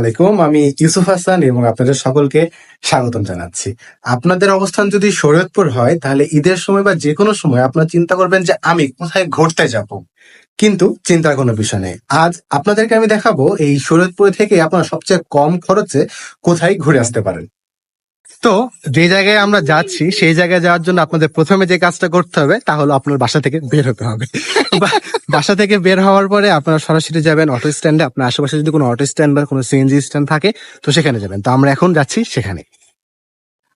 আলাইকুম। আমি ইউসুফ হাসান এবং আপনাদের সকলকে স্বাগতম জানাচ্ছি। আপনাদের অবস্থান যদি শরীয়তপুর হয়, তাহলে ঈদের সময় বা যে কোনো সময় আপনারা চিন্তা করবেন যে আমি কোথায় ঘুরতে যাব। কিন্তু চিন্তার কোনো বিষয় নেই। আজ আপনাদেরকে আমি দেখাবো এই শরীয়তপুর থেকে আপনারা সবচেয়ে কম খরচে কোথায় ঘুরে আসতে পারেন। তো যে জায়গায় আমরা যাচ্ছি, সেই জায়গায় যাওয়ার জন্য আপনাদের প্রথমে যে কাজটা করতে হবে, তা হলো আপনার বাসা থেকে বের হতে হবে। বাসা থেকে বের হওয়ার পরে আপনারা সরাসরি যাবেন অটো স্ট্যান্ডে। আপনার আশেপাশে যদি কোনো অটো স্ট্যান্ড বা কোনো সিএনজি স্ট্যান্ড থাকে, তো সেখানে যাবেন। তো আমরা এখন যাচ্ছি সেখানে।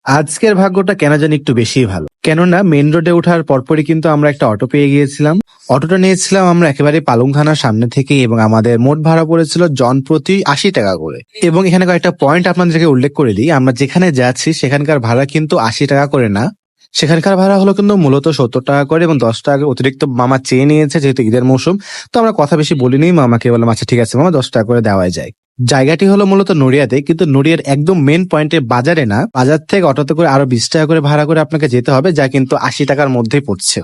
আজকের ভাগ্যটা কেন জানি একটু বেশি ভালো। কেননা মেন রোডে ওঠার পরপরই কিন্তু আমরা একটা অটো পেয়ে গিয়েছিলাম। অটোটা নিয়েছিলাম আমরা একেবারে পালং থানার সামনে থেকে এবং আমাদের মোট ভাড়া পড়েছিল জন প্রতি আশি টাকা করে। এবং এখানে কয়েকটা পয়েন্ট আপনাদেরকে উল্লেখ করে দিই। আমরা যেখানে যাচ্ছি সেখানকার ভাড়া কিন্তু আশি টাকা করে না। সেখানকার ভাড়া হলো কিন্তু মূলত সত্তর টাকা করে এবং দশ টাকা অতিরিক্ত মামা চেয়ে নিয়েছে যেহেতু ঈদের মৌসুম। তো আমরা কথা বেশি বলিনি, মামাকে বললাম আচ্ছা ঠিক আছে মামা, দশ টাকা করে দেওয়াই যায়। জায়গাটি হলো মূলত নড়িয়াতে, কিন্তু নড়িয়ার একদম মেন পয়েন্টে বাজারে না, বাজার থেকে অটোতে করে আরও বিশ টাকা করে ভাড়া করে আপনাকে যেতে হবে, যা কিন্তু আশি টাকার মধ্যেই পড়ছে।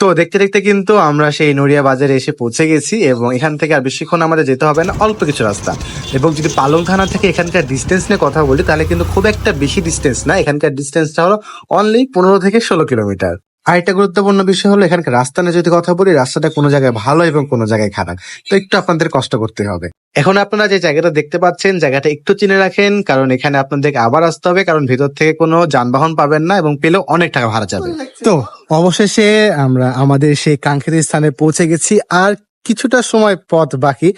তো দেখতে দেখতে কিন্তু আমরা সেই নড়িয়া বাজারে এসে পৌঁছে গেছি এবং এখান থেকে আর বেশিক্ষণ আমাদের যেতে হবে না, অল্প কিছু রাস্তা। এবং যদি পালং থানা থেকে এখানকার ডিস্টেন্স নিয়ে কথা বলি, তাহলে কিন্তু খুব একটা বেশি ডিস্টেন্স না, এখানকার ডিস্টেন্সটা হলো অনলি পনেরো থেকে ষোলো কিলোমিটার আরেকটা গুরুত্বপূর্ণ বিষয় হলো এখানকার রাস্তা নিয়ে যদি কথা বলি, রাস্তাটা কোনো জায়গায় ভালো এবং কোনো জায়গায় খারাপ। তো একটু আপনাদের কষ্ট করতে হবে। এখন আপনারা যে জায়গাটা দেখতে পাচ্ছেন, জায়গাটা একটু চিনে রাখেন, কারণ এখানে আপনাদেরকে আবার আসতে হবে, কারণ ভিতর থেকে কোনো যানবাহন পাবেন না এবং পেলেও অনেক টাকা ভাড়া যাবে। তো অবশেষে আমরা আমাদের সেই কাঙ্ক্ষিত স্থানে পৌঁছে গেছি। আর কিছুটা সময় পথ বাকি।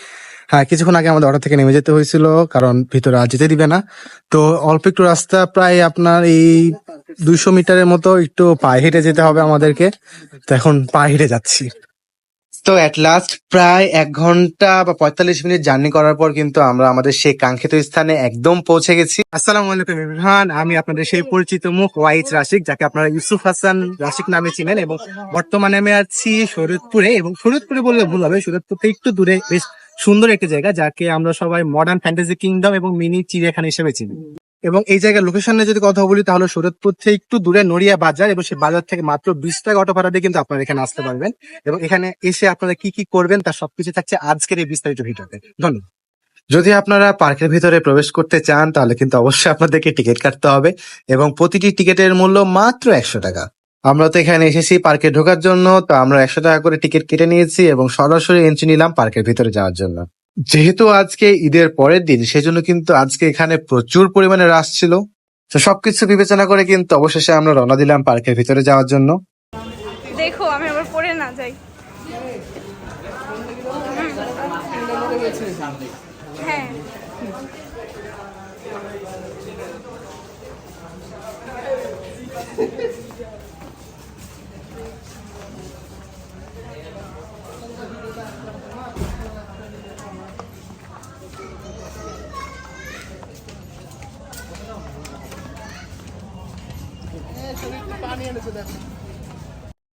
হ্যাঁ কিছুক্ষণ আগে আমাদের অটো থেকে নেমে যেতে হয়েছিল, কারণ ভিতরে আর যেতে দিবে না। তো অল্প একটু রাস্তা, প্রায় আপনার এই দুইশো মিটারের মতো একটু পায়ে হেঁটে যেতে হবে আমাদেরকে। তো এখন পায়ে হেঁটে যাচ্ছি। তো এট লাস্ট প্রায় এক ঘণ্টা বা পঁয়তাল্লিশ মিনিট জার্নি করার পর কিন্তু আমরা আমাদের সেই কাঙ্ক্ষিত স্থানে একদম পৌঁছে গেছি। আসসালামু আলাইকুম ইমরান আমি আপনাদের সেই পরিচিত মুখ ওয়াইজ রাশিক যাকে আপনারা ইউসুফ হাসান রাশিক নামে চিনেন এবং বর্তমানে আমি আছি শরীয়তপুরে এবং শরীয়তপুরে বললে ভুল হবে শরীয়তপুর থেকে একটু দূরে বেশ সুন্দর একটি জায়গা যাকে আমরা সবাই মডার্ন ফ্যান্টাসি কিংডম এবং মিনি চিড়িয়াখানা হিসেবে চিনি। এবং এই জায়গার লোকেশন যদি কথা বলি, তাহলে শরীয়তপুর থেকে একটু দূরে নড়িয়া বাজার এবং সেই বাজার থেকে মাত্র বিশ টাকা অটো ভাড়া দিয়ে কিন্তু আপনারা এখানে আসতে পারবেন। এবং এখানে এসে আপনারা কি কি করবেন, তার সবকিছু থাকছে আজকের এই বিস্তারিত ভিডিওতে। ধন্যবাদ। যদি আপনারা পার্কের ভিতরে প্রবেশ করতে চান, তাহলে কিন্তু অবশ্যই আপনাদেরকে টিকিট কাটতে হবে এবং প্রতিটি টিকিটের মূল্য মাত্র একশো টাকা। আমরা তো এখানে এসেছি পার্কে ঢোকার জন্য, তো আমরা একশো টাকা করে টিকিট কেটে নিয়েছি এবং সরাসরি এন্ট্রি নিলাম পার্কের ভিতরে যাওয়ার জন্য। যেহেতু আজকে ঈদের পরের দিন, সেজন্য কিন্তু আজকে এখানে প্রচুর পরিমাণে রাশ ছিল। তো সবকিছু বিবেচনা করে কিন্তু অবশেষে আমরা রওনা দিলাম পার্কের ভিতরে যাওয়ার জন্য। দেখো, আমি আবার পড়ে না যাই। হ্যাঁ।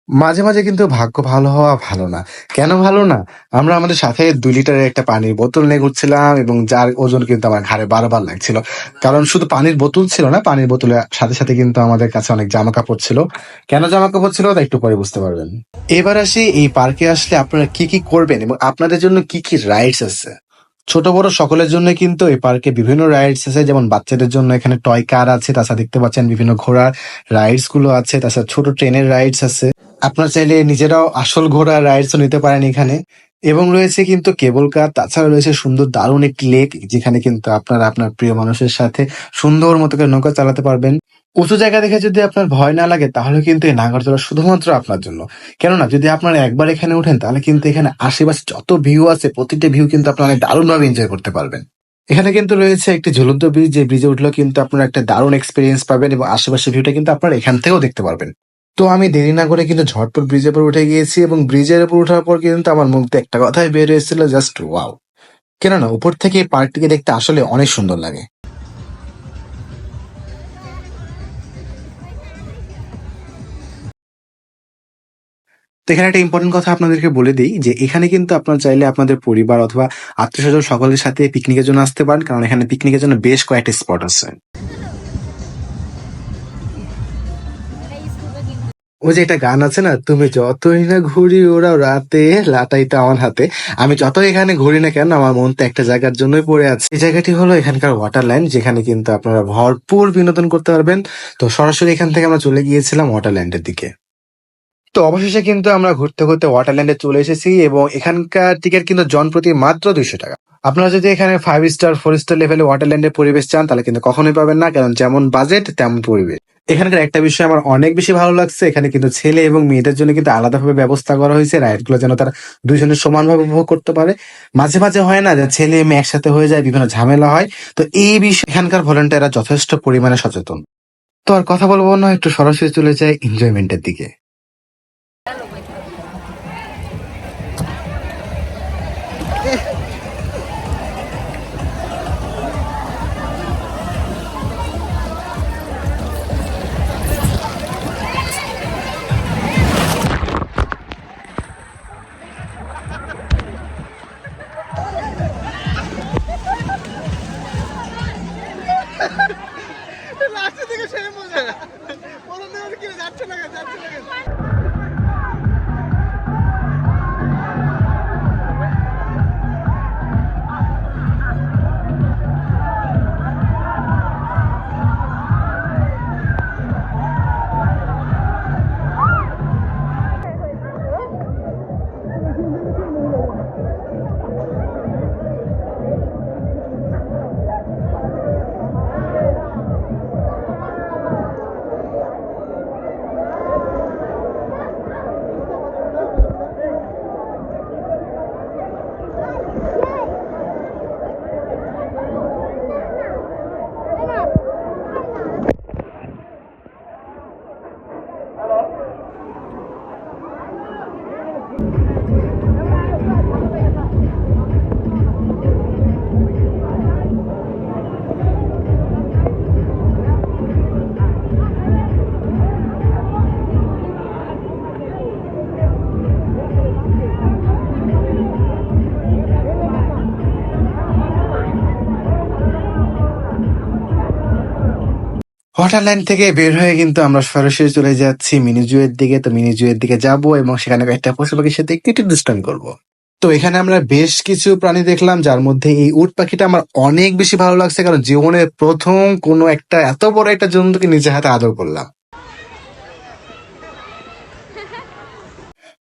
মাঝে মাঝে কিন্তু ভাগ্য ভালো হওয়া ভালো না। কেন ভালো না? আমরা আমাদের সাথে দুই লিটারের একটা পানির বোতল নিয়ে ঘুরছিলাম এবং যার ওজন কিন্তু আমার ঘাড়ে বারবার লাগছিল। কারণ শুধু পানির বোতল ছিল না, পানির বোতলের সাথে সাথে কিন্তু আমাদের কাছে অনেক জামা কাপড় ছিল। কেন জামা কাপড় ছিল তা একটু পরে বুঝতে পারবেন। এবার আসি এই পার্কে আসলে আপনারা কি কি করবেন এবং আপনাদের জন্য কি কি রাইডস আছে? ছোট বড় সকলের জন্য কিন্তু এই পার্কে বিভিন্ন রাইডস আছে, যেমন বাচ্চাদের জন্য এখানে টয় কার আছে, তাছাড়া দেখতে পাচ্ছেন বিভিন্ন ঘোড়ার রাইডসগুলো আছে, তাছাড়া ছোট ট্রেনের রাইডস আছে। আপনার চাইলে নিজেরাও আসল ঘোড়া রাইডসও নিতে পারেন এখানে। এবং রয়েছে কিন্তু কেবল কার তাছাড়া রয়েছে সুন্দর দারুণ একটি লেক যেখানে কিন্তু আপনারা আপনার প্রিয় মানুষের সাথে সুন্দর মতো করে নৌকা চালাতে পারবেন। উঁচু জায়গা দেখে যদি আপনার ভয় না লাগে, তাহলে কিন্তু এই নাগরদোলা শুধুমাত্র আপনার জন্য। কেননা, যদি আপনারা একবার এখানে ওঠেন তাহলে কিন্তু এখানে আশেপাশে যত ভিউ আছে, প্রতিটা ভিউ কিন্তু আপনারা অনেক দারুণভাবে এনজয় করতে পারবেন। এখানে কিন্তু রয়েছে একটি ঝুলন্ত ব্রিজ যে ব্রিজে উঠলেও কিন্তু আপনারা একটা দারুণ এক্সপিরিয়েন্স পাবেন এবং আশেপাশে ভিউটা কিন্তু আপনারা এখান থেকেও দেখতে পারবেন। তো আমি দেরি না করে কিন্তু ঝটপট ব্রিজের উপর উঠে গিয়েছি এবং ব্রিজের উপর ওঠার পর কিন্তু আমার মুখ দিয়ে একটা কথাই বের হয়েছিল জাস্ট ওয়াও কেননা, উপর থেকে পার্কটিকে দেখতে আসলে অনেক সুন্দর লাগে। তো এখানে একটা ইম্পর্টেন্ট কথা আপনাদেরকে বলে দিই যে এখানে কিন্তু আপনারা চাইলে আপনাদের পরিবার অথবা আত্মীয় স্বজন সকলের সাথে পিকনিকের জন্য আসতে পারেন। কারণ এখানে পিকনিকের জন্য বেশ কয়েকটা স্পট আছে। ওই যে একটা গান আছে না, তুমি যতই না ঘুরি ওরা রাতে, লাটাই তো আমার হাতে। আমি যত এখানে ঘুরি না কেন, আমার মন তো একটা জায়গার জন্যই পড়ে আছে। এই জায়গাটি হলো এখানকার ওয়াটার লাইন যেখানে কিন্তু আপনারা ভরপুর বিনোদন করতে পারবেন। তো সরাসরি এখান থেকে আমরা চলে গিয়েছিলাম ওয়াটার ল্যান্ডের দিকে। তো অবশেষে কিন্তু আমরা ঘুরতে ঘুরতে ওয়াটারল্যান্ডে চলে এসেছি এবং এখানকার টিকিট কিন্তু জন প্রতি মাত্র দুইশো টাকা। আপনারা যদি এখানে ফাইভ স্টার ফোর স্টার লেভেলে ওয়াটারল্যান্ডের পরিবেশ চান, তাহলে কিন্তু কখনোই পাবেন না, কারণ যেমন বাজেট তেমন পরিবেশ। এখানকার একটা বিষয় আমার অনেক বেশি ভালো লাগছে, এখানে কিন্তু ছেলে এবং মেয়েদের জন্য কিন্তু আলাদাভাবে ব্যবস্থা করা হয়েছে রাইডগুলো যেন তারা দুইজনের সমানভাবে উপভোগ করতে পারে। মাঝে মাঝে হয় না যে ছেলে মেয়ে একসাথে হয়ে যায়, বিভিন্ন ঝামেলা হয়। তো এই বিষয়ে এখানকার ভলেন্টিয়াররা যথেষ্ট পরিমাণে সচেতন। তো আর কথা বলব না, একটু সরাসরি চলে যায় এনজয়মেন্টের দিকে। শেষ হয়ে। যাচ্ছে না যাচ্ছে না ওয়াটারল্যান্ড থেকে বের হয়ে কিন্তু আমরা সরাসরি চলে যাচ্ছি মিনি জুয়ের দিকে। তো মিনি জুয়ের দিকে যাব এবং সেখানে একটা পশু পাখির সাথে একটু ডিস্টার্ব করব। তো এখানে আমরা বেশ কিছু প্রাণী দেখলাম, যার মধ্যে এই উট পাখিটা আমার অনেক বেশি ভালো লাগছে, কারণ জীবনে প্রথম কোনো একটা এত বড় একটা জন্তুকে নিজে হাতে আদর করলাম।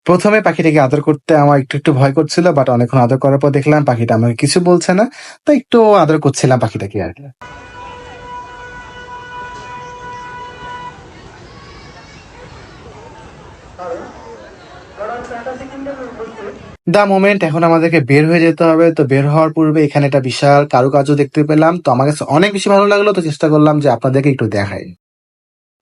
প্রথমে পাখিটাকে আদর করতে আমার একটু একটু ভয় করছিল বাট অনেকক্ষণ আদর করার পর দেখলাম পাখিটা আমাকে কিছু বলছে না তো একটু আদর করছিলাম পাখিটাকে আর কি। দা মোমেন্ট এখন আমাদেরকে বের হয়ে যেতে হবে। তো বের হওয়ার পূর্বে এখানে একটা বিশাল কারুকার্য দেখতে পেলাম। তো আমার কাছে অনেক বেশি ভালো লাগল। তো চেষ্টা করলাম যে আপনাদেরকে একটু দেখাই।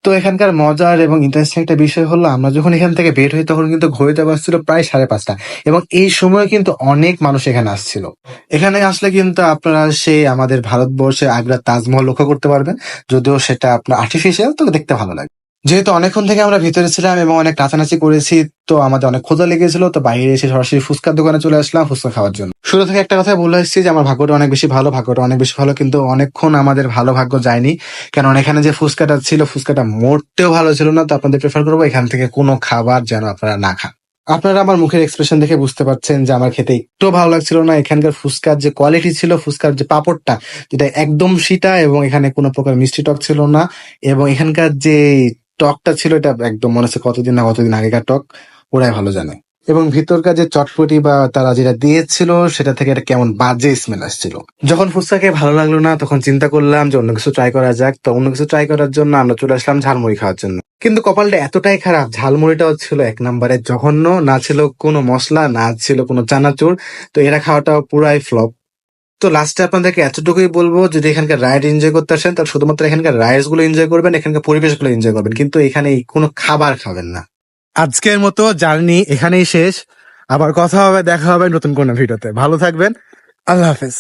তো এখানকার মজার এবং ইন্টারেস্টিং একটা বিষয় হলো, আমরা যখন এখান থেকে বের হই তখন কিন্তু ঘড়িতে বাজছিল প্রায় সাড়ে পাঁচটা। এবং এই সময় কিন্তু অনেক মানুষ এখানে আসছিল। এখানে আসলে কিন্তু আপনারা সেই আমাদের ভারতবর্ষে আগ্রা তাজমহল লক্ষ্য করতে পারবেন। যদিও সেটা আপনার আর্টিফিশিয়াল তো দেখতে ভালো লাগে। যেহেতু অনেকক্ষণ থেকে আমরা ভিতরে ছিলাম এবং অনেক নাচানাচি করেছি, তো আমাদের অনেক ক্ষুধা লেগেছিল, তো বাইরে এসে সরাসরি ফুচকার দোকানে চলে আসলাম ফুচকা খাওয়ার জন্য। শুরু থেকে একটা কথা বলে এসেছি যে আমার ভাগ্যটা অনেক বেশি ভালো, ভাগ্যটা অনেক বেশি ভালো, কিন্তু অনেকক্ষণ আমাদের ভালো ভাগ্য যায়নি। কারণ এখানে যে ফুচকাটা ছিল, ফুচকাটা মোটেও ভালো ছিল না, তো আপনাদের প্রেফার করব এখান থেকে কোনো খাবার যেন আপনারা না খান। আপনারা আমার মুখের এক্সপ্রেশন দেখে বুঝতে পারছেন যে আমার খেতে একটু ভালো লাগছিল না। এখানকার ফুচকার যে কোয়ালিটি ছিল, ফুচকার যে পাপড়টা, যেটা একদম সিটা এবং এখানে কোনো প্রকার মিষ্টি টক ছিল না। এবং এখানকার যে টকটা ছিল, এটা একদম মনে হচ্ছে কতদিন না কতদিন আগেকার টক, ওরাই ভালো জানে। এবং ভিতরকার যে চটপটি বা তারা যেটা দিয়েছিল, সেটা থেকে একটা কেমন বাজে স্মেল আসছিল। যখন ফুচকাকে ভালো লাগল না, তখন চিন্তা করলাম যে অন্য কিছু ট্রাই করা যাক। তো অন্য কিছু ট্রাই করার জন্য আমরা চলে আসলাম ঝালমুড়ি খাওয়ার জন্য। কিন্তু কপালটা এতটাই খারাপ, ঝালমুড়িটাও ছিল এক নম্বরে জঘন্য, না ছিল কোনো মশলা, না ছিল কোনো চানাচুর। তো এরা খাওয়াটা পুরাই ফ্লপ তো লাস্টে আপনাদেরকে এতটুকুই বলব, যদি এখানকার রাইড এনজয় করতে আসেন, তাহলে শুধুমাত্র এখানকার রাইডসগুলো এনজয় করবেন, এখানকার পরিবেশগুলো এনজয় করবেন, কিন্তু এখানে কোনো খাবার খাবেন না। আজকের মতো জার্নি এখানেই শেষ। আবার কথা হবে, দেখা হবে নতুন কোনো ভিডিওতে। ভালো থাকবেন। আল্লাহ হাফেজ।